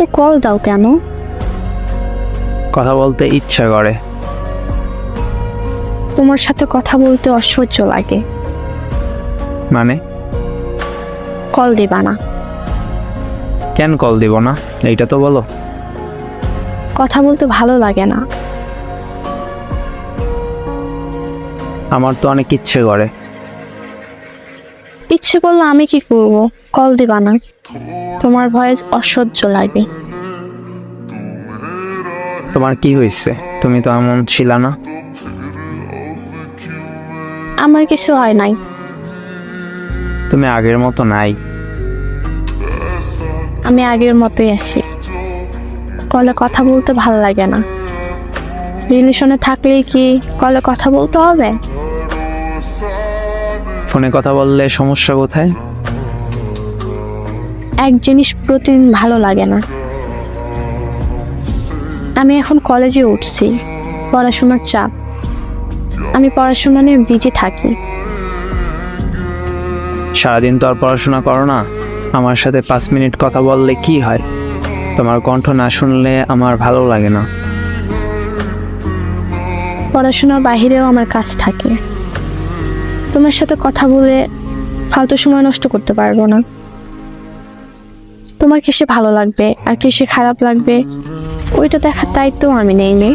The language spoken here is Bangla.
এত কল দাও কেন? কথা বলতে ইচ্ছা করে। তোমার সাথে কথা বলতে অসহ্য লাগে। মানে? কল দিবা না। কেন কল দিব না? এইটা তো বলো। কথা বলতে ভালো লাগে না। আমার তো অনেক ইচ্ছে করে। ইচ্ছে করলে আমি কি করব? কল দিবা না। তোমার ভয়েস অসহ্য লাগে। তোমার কি হয়েছে? তুমি তো এমন ছিল না। আমার কিছু হয় নাই। তুমি আগের মতো নাই। আমি আগের মতোই আছি। কলে কথা বলতে ভালো লাগে না। রিলেশনে থাকলেই কি কলে কথা বলতে হবে? ফোনে কথা বললে সমস্যা কোথায়? এক জিনিস প্রতিদিন ভালো লাগে না। আমি এখন কলেজে উঠছি পড়াশোনার চাপ। আমি পড়াশোনা নিয়ে বিজি থাকি। সারাদিন তো আর পড়াশোনা করো না। আমার সাথে পাঁচ মিনিট কথা বললে কি হয়? তোমার কণ্ঠ না শুনলে আমার ভালো লাগে না। পড়াশোনার বাহিরেও আমার কাজ থাকে। তোমার সাথে কথা বলে ফালতু সময় নষ্ট করতে পারব না। তোমার কিসে ভালো লাগবে আর কিসে খারাপ লাগবে, ওইটা দেখার দায়িত্ব আমি নেই নে